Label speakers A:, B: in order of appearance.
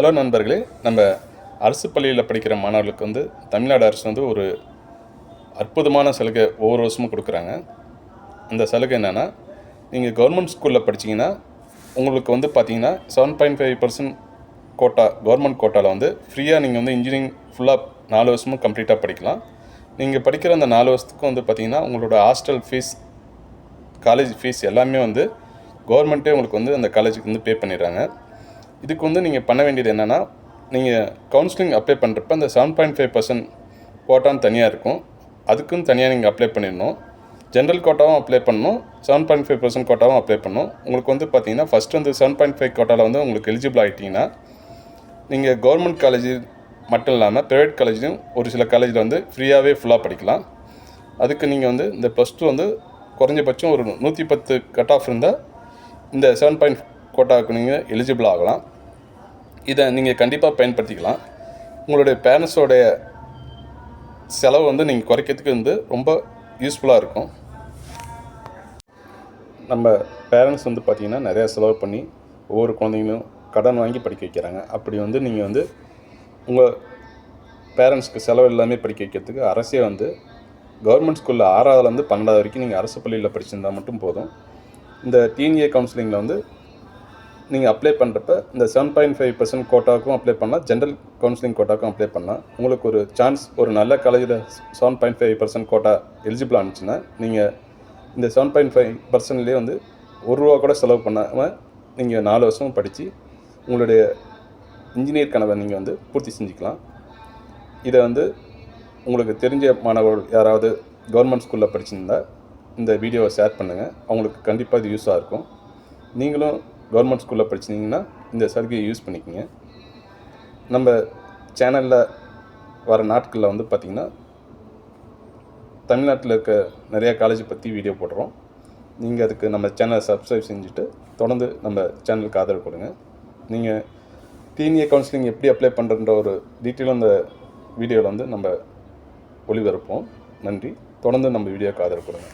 A: Hello நண்பர்களே நம்ம அரசு பள்ளியில் படிக்கிற மாணவர்களுக்கு வந்து தமிழ்நாடு அரசு வந்து ஒரு அற்புதமான சலுகை ஒவ்வொரு வருஷமும் கொடுக்குறாங்க. அந்த சலுகை என்னென்னா நீங்கள் கவர்மெண்ட் ஸ்கூலில் படிச்சீங்கன்னா உங்களுக்கு வந்து பார்த்தீங்கன்னா seven point five percent quota government கோட்டாவில் வந்து ஃப்ரீயாக நீங்கள் வந்து இன்ஜினியரிங் ஃபுல்லாக நாலு வருஷமும் கம்ப்ளீட்டாக படிக்கலாம். நீங்கள் படிக்கிற அந்த நாலு வருஷத்துக்கும் வந்து பார்த்தீங்கன்னா உங்களோட ஹாஸ்டல் ஃபீஸ் காலேஜ் ஃபீஸ் எல்லாமே வந்து கவர்மெண்ட்டே உங்களுக்கு வந்து அந்த காலேஜுக்கு வந்து பே பண்ணிடுறாங்க. இதுக்கு வந்து நீங்கள் பண்ண வேண்டியது என்னென்னா நீங்கள் கவுன்சிலிங் அப்ளை பண்ணுறப்ப அந்த செவன் பாயிண்ட் ஃபைவ் பர்சன்ட் கோட்டான்னு தனியாக இருக்கும். அதுக்குன்னு தனியாக நீங்கள் அப்ளை பண்ணிடணும். ஜென்ரல் கோட்டாவும் அப்ளை பண்ணணும். செவன் பாயிண்ட் ஃபைவ் பர்சன்ட் கோட்டாவும் அப்ளை பண்ணணும். உங்களுக்கு வந்து பார்த்தீங்கன்னா ஃபஸ்ட் வந்து செவன் பாயிண்ட் ஃபைவ் கோட்டாவில் வந்து உங்களுக்கு எலிஜிபிள் ஆகிட்டிங்கன்னா நீங்கள் கவர்மெண்ட் காலேஜ் மட்டும் இல்லாமல் ப்ரைவேட் காலேஜ்லையும் ஒரு சில காலேஜில் வந்து ஃப்ரீயாகவே ஃபுல்லாக படிக்கலாம். அதுக்கு நீங்கள் வந்து இந்த ப்ளஸ் டூ வந்து குறைஞ்சபட்சம் ஒரு நூற்றி பத்து கட் ஆஃப் இருந்தால் இந்த செவன் பாயிண்ட் கோட்டாவுக்கு நீங்கள் எலிஜிபிள் ஆகலாம். இதை நீங்கள் கண்டிப்பாக பயன்படுத்திக்கலாம். உங்களுடைய பேரண்ட்ஸோடைய செலவு வந்து நீங்கள் குறைக்கிறதுக்கு வந்து ரொம்ப யூஸ்ஃபுல்லாக இருக்கும். நம்ம பேரண்ட்ஸ் வந்து பார்த்திங்கன்னா நிறையா செலவு பண்ணி ஒவ்வொரு குழந்தைங்களும் கடன் வாங்கி படிக்க வைக்கிறாங்க. அப்படி வந்து நீங்கள் வந்து உங்கள் பேரண்ட்ஸ்க்கு செலவு எல்லாமே படிக்க வைக்கிறதுக்கு அரசே வந்து கவர்மெண்ட் ஸ்கூலில் ஆறாவதுலேருந்து பன்னெண்டாவது வரைக்கும் நீங்கள் அரசு பள்ளியில் படிச்சிருந்தால் மட்டும் போதும். இந்த டிஎன்ஏ கவுன்சிலிங்கில் வந்து நீங்கள் அப்ளை பண்ணுறப்ப இந்த செவன் பாயிண்ட் ஃபைவ் பர்சன்ட் கோட்டாவுக்கும் அப்ளை பண்ணால் ஜென்ரல் கவுன்சிலிங் கோட்டாக்கும் அப்ளை பண்ணால் உங்களுக்கு ஒரு சான்ஸ் ஒரு நல்ல காலேஜில் seven point five percent quota eligible ஆனிச்சுன்னா நீங்கள் இந்த செவன் பாயிண்ட் ஃபைவ் பர்சன்ட்லேயே வந்து ஒரு ரூபா கூட செலவு பண்ணாமல் நீங்கள் நாலு வருஷமும் படித்து உங்களுடைய இன்ஜினியர் கனவை நீங்கள் வந்து பூர்த்தி செஞ்சுக்கலாம். இதை வந்து உங்களுக்கு தெரிஞ்ச மாணவர்கள் யாராவது கவர்மெண்ட் ஸ்கூலில் படிச்சிருந்தா இந்த வீடியோவை ஷேர் பண்ணுங்கள் அவங்களுக்கு கண்டிப்பாக இது யூஸாக இருக்கும். நீங்களும் கவர்மெண்ட் ஸ்கூலில் படிச்சிங்கன்னா இந்த சலுகையை யூஸ் பண்ணிக்கோங்க. நம்ம சேனலில் வர நாட்களில் வந்து பார்த்திங்கன்னா தமிழ்நாட்டில் இருக்க நிறையா காலேஜ் பற்றி வீடியோ போடுறோம். நீங்கள் அதுக்கு நம்ம சேனலை சப்ஸ்கிரைப் செஞ்சுட்டு தொடர்ந்து நம்ம சேனலுக்கு ஆதரவு கொடுங்க. நீங்கள் டிஎன்ஏ கவுன்சிலிங் எப்படி அப்ளை பண்ணுறன்ற ஒரு டீட்டெயிலும் அந்த வீடியோவில் வந்து நம்ம ஒளிபரப்போம் நன்றி. தொடர்ந்து நம்ம வீடியோக்கு ஆதரவு கொடுங்க.